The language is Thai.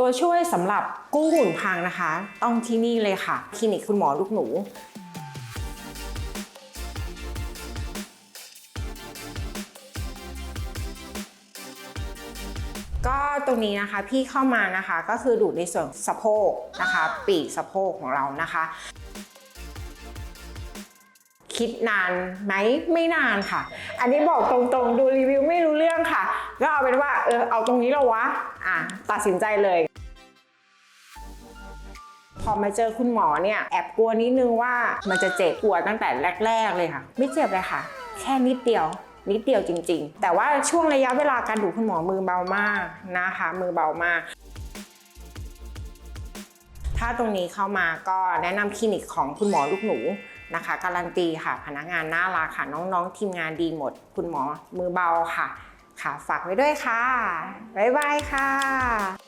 ตัวช่วยสำหรับกู้หุ่นพังนะคะ ต้องที่นี่เลยค่ะ คลินิกคุณหมอลูกหนูก็ตรงนี้นะคะพี่เข้ามานะคะก็คือดูดในส่วนสะโพกนะคะ ปีกสะโพกของเรานะคะ คิดนานไหมไม่นานค่ะ อันนี้บอกตรงๆ ดูรีวิวไม่รู้เรื่องค่ะ ก็เอาเป็นว่าเออเอาตรงนี้แล้วะอะตัดสินใจเลยพอมาเจอคุณหมอเนี่ยแอบกลัวนิดนึงว่ามันจะเจ็บปวดตั้งแต่แรก ๆ เลยค่ะ ไม่เจ็บเลยค่ะ แค่นิดเดียว นิดเดียวจริง ๆ แต่ว่าช่วงระยะเวลาการดูคุณหมอมือเบามากนะคะ มือเบามากาตรงนี้เข้ามาก็แนะนำคลินิกของคุณหมอลูกหนูนะคะ การันตีค่ะ พนักงานน่ารักค่ะ น้องๆ ทีมงานดีหมด คุณหมอมือเบาค่ะ ค่ะ ฝากไว้ด้วยค่ะ บ๊ายบายค่ะ